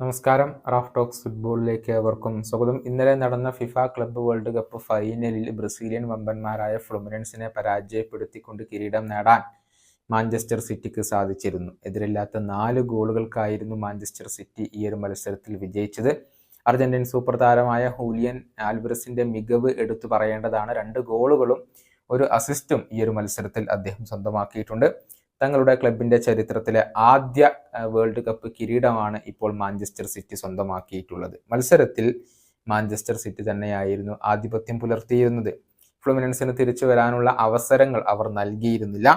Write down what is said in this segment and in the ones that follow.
നമസ്കാരം. Raf talks ഫുട്ബോളിലേക്ക് ഏവർക്കും സ്വാഗതം. ഇന്നലെ നടന്ന ഫിഫ ക്ലബ്ബ് വേൾഡ് കപ്പ് ഫൈനലിൽ ബ്രസീലിയൻ വമ്പന്മാരായ ഫ്ലുമിനൻസിനെ പരാജയപ്പെടുത്തിക്കൊണ്ട് കിരീടം നേടാൻ മാഞ്ചസ്റ്റർ സിറ്റിക്ക് സാധിച്ചിരുന്നു. എതിരില്ലാത്ത നാല് ഗോളുകൾക്കായിരുന്നു മാഞ്ചസ്റ്റർ സിറ്റി ഈ ഒരു മത്സരത്തിൽ വിജയിച്ചത്. അർജന്റീൻ സൂപ്പർ താരമായ ഹൂലിയൻ ആൽബറസിന്റെ മികവ് എടുത്തു പറയേണ്ടതാണ്. രണ്ട് ഗോളുകളും ഒരു അസിസ്റ്റും ഈ ഒരു മത്സരത്തിൽ അദ്ദേഹം സ്വന്തമാക്കിയിട്ടുണ്ട്. തങ്ങളുടെ ക്ലബിന്റെ ചരിത്രത്തിലെ ആദ്യ വേൾഡ് കപ്പ് കിരീടമാണ് ഇപ്പോൾ മാഞ്ചസ്റ്റർ സിറ്റി സ്വന്തമാക്കിയിട്ടുള്ളത്. മത്സരത്തിൽ മാഞ്ചസ്റ്റർ സിറ്റി തന്നെയായിരുന്നു ആധിപത്യം പുലർത്തിയിരുന്നത്. ഫ്ലുമിനൻസിന് തിരിച്ചു വരാനുള്ള അവസരങ്ങൾ അവർ നൽകിയിരുന്നില്ല.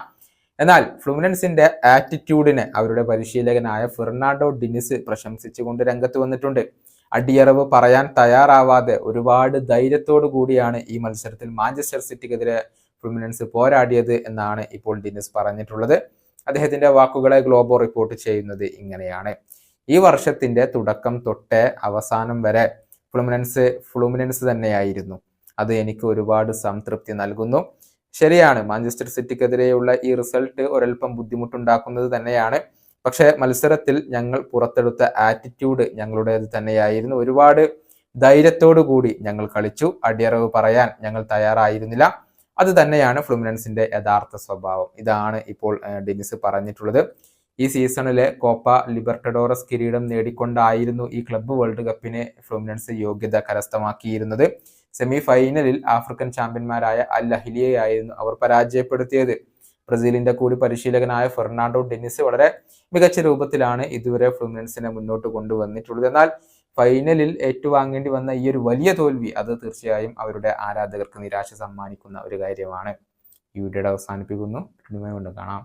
എന്നാൽ ഫ്ലുമിനൻസിന്റെ ആറ്റിറ്റ്യൂഡിനെ അവരുടെ പരിശീലകനായ ഫെർണാണ്ടോ ഡിനിസ് പ്രശംസിച്ചുകൊണ്ട് രംഗത്ത് വന്നിട്ടുണ്ട്. അടിയറവ് പറയാൻ തയ്യാറാവാതെ ഒരുപാട് ധൈര്യത്തോടു കൂടിയാണ് ഈ മത്സരത്തിൽ മാഞ്ചസ്റ്റർ സിറ്റിക്കെതിരെ ഫ്ലുമിനൻസ് പോരാടിയത് എന്നാണ് ഇപ്പോൾ ഡിനിസ് പറഞ്ഞിട്ടുള്ളത്. അദ്ദേഹത്തിന്റെ വാക്കുകളെ ഗ്ലോബോ റിപ്പോർട്ട് ചെയ്യുന്നത് ഇങ്ങനെയാണ്. ഈ വർഷത്തിന്റെ തുടക്കം തൊട്ട് അവസാനം വരെ ഫ്ലുമിനൻസ് ഫ്ലുമിനൻസ് തന്നെയായിരുന്നു. അത് എനിക്ക് ഒരുപാട് സംതൃപ്തി നൽകുന്നു. ശരിയാണ് മാഞ്ചസ്റ്റർ സിറ്റിക്കെതിരെയുള്ള ഈ റിസൾട്ട് ഒരൽപ്പം ബുദ്ധിമുട്ടുണ്ടാക്കുന്നത് തന്നെയാണ്. പക്ഷേ മത്സരത്തിൽ ഞങ്ങൾ പുറത്തെടുത്ത ആറ്റിറ്റ്യൂഡ് ഞങ്ങളുടേത് തന്നെയായിരുന്നു. ഒരുപാട് ധൈര്യത്തോടു കൂടി ഞങ്ങൾ കളിച്ചു. അടിയറവ് പറയാൻ ഞങ്ങൾ തയ്യാറായിരുന്നില്ല. അത് തന്നെയാണ് ഫ്ലുമിനൻസിന്റെ യഥാർത്ഥ സ്വഭാവം. ഇതാണ് ഇപ്പോൾ ഡെനിസ് പറഞ്ഞിട്ടുള്ളത്. ഈ സീസണിലെ കോപ്പ ലിബർട്ടഡോറസ് കിരീടം നേടിക്കൊണ്ടായിരുന്നു ഈ ക്ലബ്ബ് വേൾഡ് കപ്പിനെ ഫ്ലുമിനൻസ് യോഗ്യത കരസ്ഥമാക്കിയിരുന്നത്. സെമി ഫൈനലിൽ ആഫ്രിക്കൻ ചാമ്പ്യന്മാരായ അൽ അഹിലിയെയായിരുന്നു അവർ പരാജയപ്പെടുത്തിയത്. ബ്രസീലിന്റെ കൂടി പരിശീലകനായ ഫെർണാണ്ടോ ഡെന്നിസ് വളരെ മികച്ച രൂപത്തിലാണ് ഇതുവരെ ഫ്ലുമിനൻസിനെ മുന്നോട്ട് കൊണ്ടുവന്നിട്ടുള്ളത്. എന്നാൽ ഫൈനലിൽ ഏറ്റുവാങ്ങേണ്ടി വന്ന ഈ ഒരു വലിയ തോൽവി അത് തീർച്ചയായും അവരുടെ ആരാധകർക്ക് നിരാശ സമ്മാനിക്കുന്ന ഒരു കാര്യമാണ്. ഈ വീഡിയോയുടെ അവസാനിപ്പിക്കുന്നു. വീണ്ടും കാണാം.